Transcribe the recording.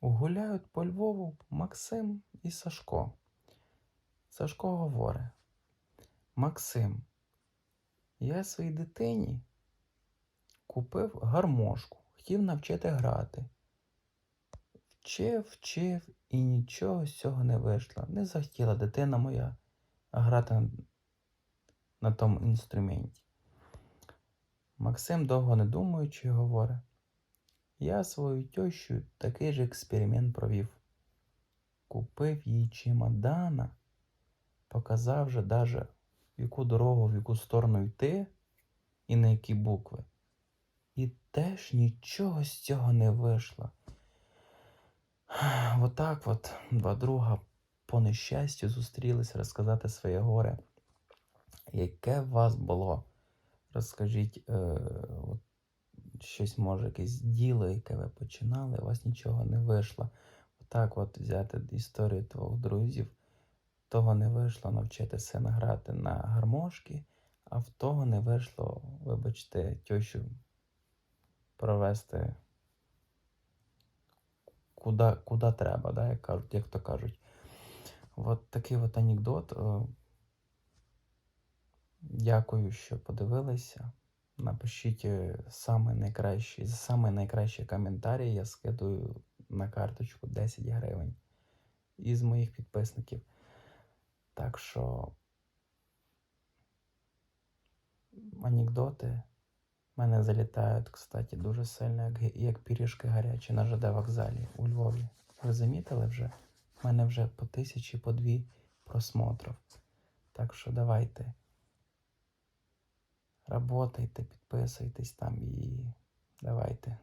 Гуляють по Львову Максим і Сашко. Сашко говорить: Максим, я своїй дитині купив гармошку, хотів навчити грати. Вчив, вчив і нічого з цього не вийшло. Не захотіла дитина моя грати на, на тому інструменті. Максим, довго не думаючи, говорить: Я свою тещу такий же експеримент провів. Купив їй чемодана, показав вже даже в яку дорогу, в яку сторону йти і на які букви. І теж нічого з цього не вийшло. Отак от два друга по нещастю зустрілися розказати своє горе. Яке у вас було? Розкажіть, е, от, щось може, якесь діло, яке ви починали, у вас нічого не вийшло. Отак от взяти історію твоїх друзів. Того не вийшло навчити сина грати на гармошки, а в того не вийшло, вибачте, тещу провести куди, куди треба, да, як, кажуть, як то кажуть. От такий от анекдот. Е, Дякую, що подивилися. Напишіть е, саме найкращий, саме найкращий коментарі. Я скидую на карточку 10 гривень із моїх підписників. Так що анекдоти мене залітають, кстати, дуже сильно, як, як пиріжки гарячі на ЖД вокзалі у Львові. Ви замітили вже? У мене вже по тисячі, по дві просмотрів. Так що давайте. Работайте, підписуйтесь там і давайте.